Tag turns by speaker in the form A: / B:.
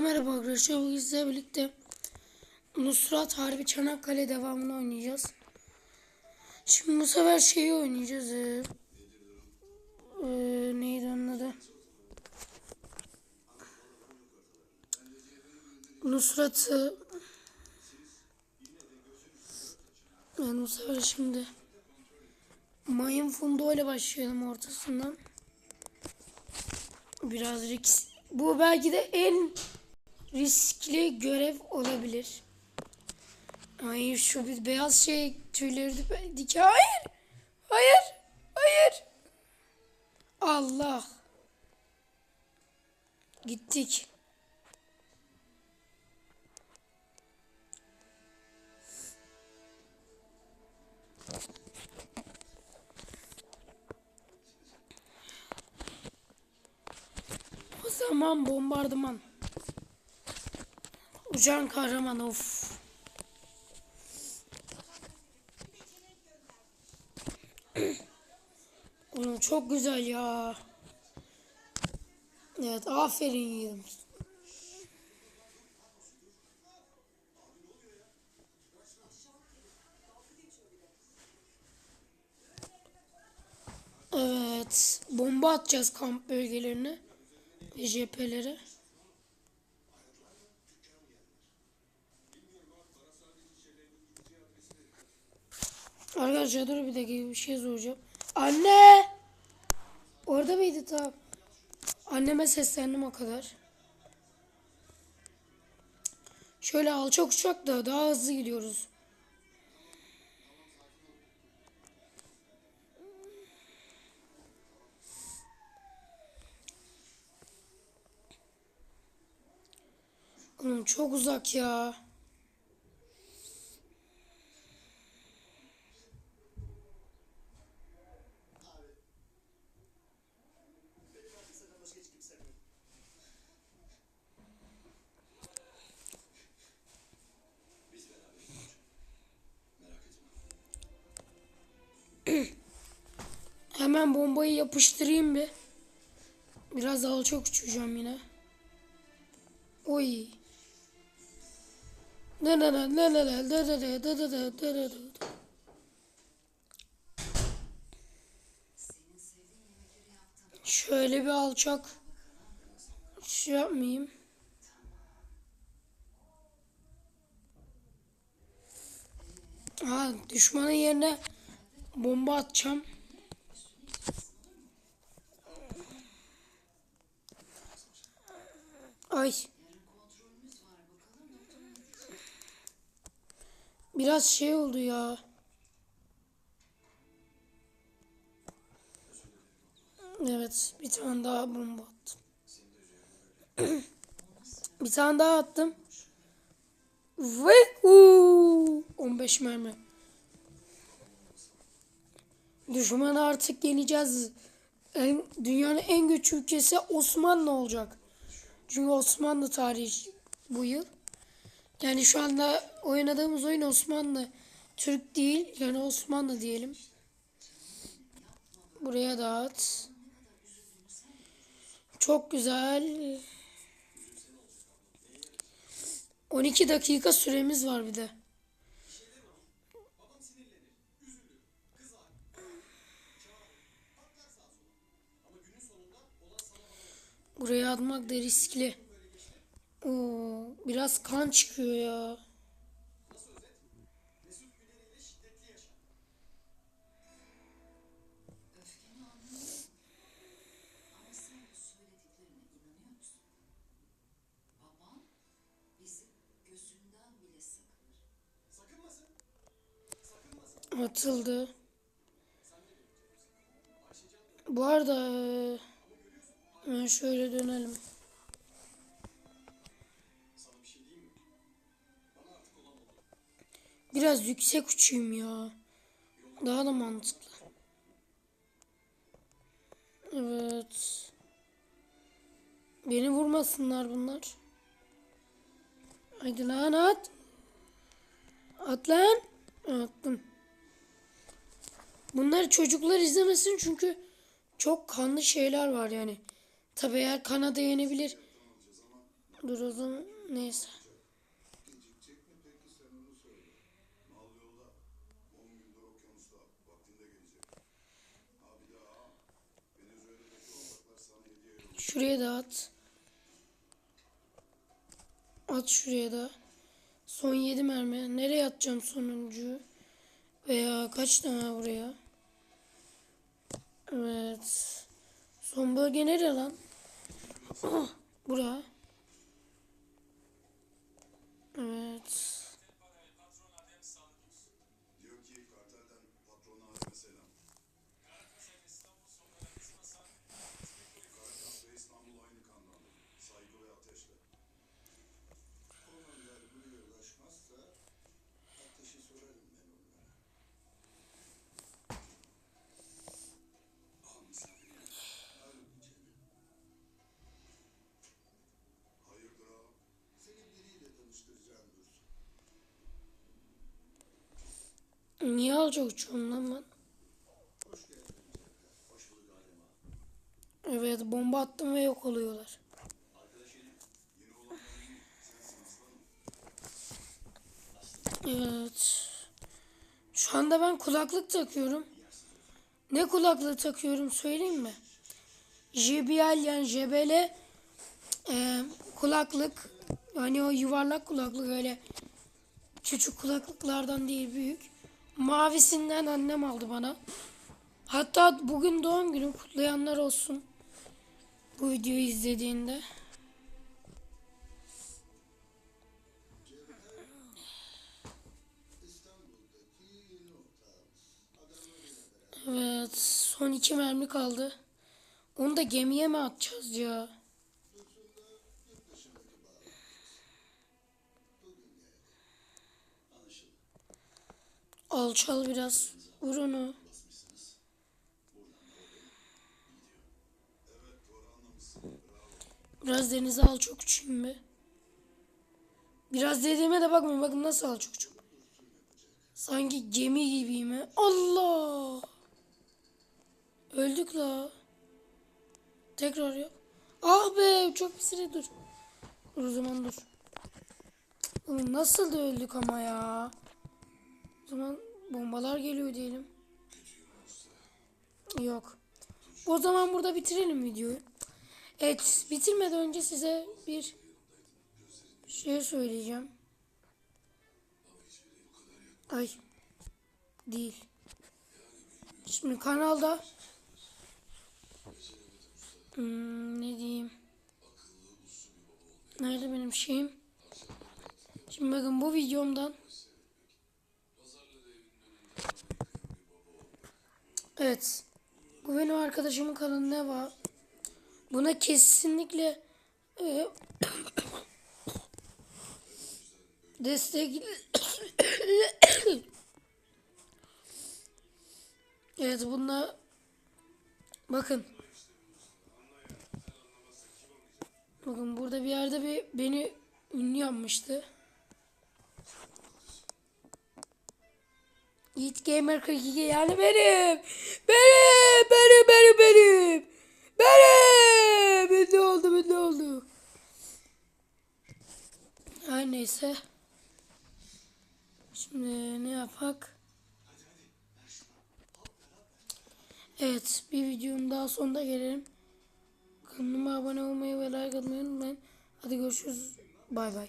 A: Merhaba arkadaşlar. Bugün sizlerle birlikte Nusrat Harbi Çanakkale devamını oynayacağız. Şimdi bu sefer şeyi oynayacağız. Ee, ee, neydi onun adı? Nusrat'ı yani bu sefer şimdi Mayın Fundo ile başlayalım ortasından. Biraz risk. Bu belki de en riskli görev olabilir. Hayır şu bir beyaz şey tüyleri de- dik. Hayır. Hayır. Hayır. Allah. Gittik. O zaman bombardıman. Uçan kahraman of. Oğlum çok güzel ya. Evet aferin yiğidim. Evet. Bomba atacağız kamp bölgelerine. Ve cephelere. Arkadaşlar dur bir dakika bir şey soracağım. Anne! Orada mıydı tam? Anneme seslendim o kadar. Şöyle alçak uçak da daha hızlı gidiyoruz. Oğlum çok uzak ya. Hemen bombayı yapıştırayım bir. Biraz alçak uçacağım yine. Oy. Ne ne ne ne ne ne ne ne ne ne ne ne ne Şöyle bir alçak şey yapmayayım. Ha, düşmanın yerine bomba atacağım. Ay. Biraz şey oldu ya. Evet, bir tane daha bomba attım. bir tane daha attım. Ve uuu, 15 mermi. Düşmanı artık yeneceğiz. En, dünyanın en güçlü ülkesi Osmanlı olacak. Çünkü Osmanlı tarihi bu yıl. Yani şu anda oynadığımız oyun Osmanlı. Türk değil yani Osmanlı diyelim. Buraya dağıt. Çok güzel. 12 dakika süremiz var bir de. Buraya atmak da riskli. Oo, biraz kan çıkıyor ya. Atıldı. Bu arada hemen şöyle dönelim. Biraz yüksek uçayım ya. Daha da mantıklı. Evet. Beni vurmasınlar bunlar. Haydi lan at. At lan. Attım. Bunları çocuklar izlemesin çünkü çok kanlı şeyler var yani. Tabii eğer Kanada yenebilir. Dur o zaman neyse. Şuraya da at. At şuraya da. Son 7 mermi. Nereye atacağım sonuncu? Veya kaç tane buraya? Evet. Son bölge nere lan? Ah, bura. Evet. Alacak uçuyorum lan ben? Evet bomba attım ve yok oluyorlar. Evet. Şu anda ben kulaklık takıyorum. Ne kulaklığı takıyorum söyleyeyim mi? JBL yani JBL e, kulaklık. Hani o yuvarlak kulaklık öyle küçük kulaklıklardan değil büyük. Mavisinden annem aldı bana. Hatta bugün doğum günüm kutlayanlar olsun. Bu videoyu izlediğinde. Evet son iki mermi kaldı. Onu da gemiye mi atacağız ya? Alçal biraz. Vur onu. Biraz denize al çok uçayım be. Biraz dediğime de bakmayın. Bakın nasıl al çok uçayım. Sanki gemi gibiyim he. Allah. Öldük la. Tekrar yap. Ah be çok pis yere dur. Dur o zaman dur. Oğlum nasıl da öldük ama ya. O zaman bombalar geliyor diyelim. Yok. O zaman burada bitirelim videoyu. Evet bitirmeden önce size bir şey söyleyeceğim. Ay. Değil. Şimdi kanalda Hmm, ne diyeyim? Nerede benim şeyim? Şimdi bakın bu videomdan Evet. Bu benim arkadaşımın kanalı ne var? Buna kesinlikle e, destek Evet bunda bakın Bakın burada bir yerde bir beni ünlü yapmıştı. Yiğit Gamer 42 yani benim. Benim, benim, benim, benim. Benim. Ben ne oldu, ne oldu? Her neyse. Şimdi ne yapak? Evet, bir videonun daha sonuna gelelim. Kanalıma abone olmayı ve like atmayı unutmayın. Hadi görüşürüz. Bay bay.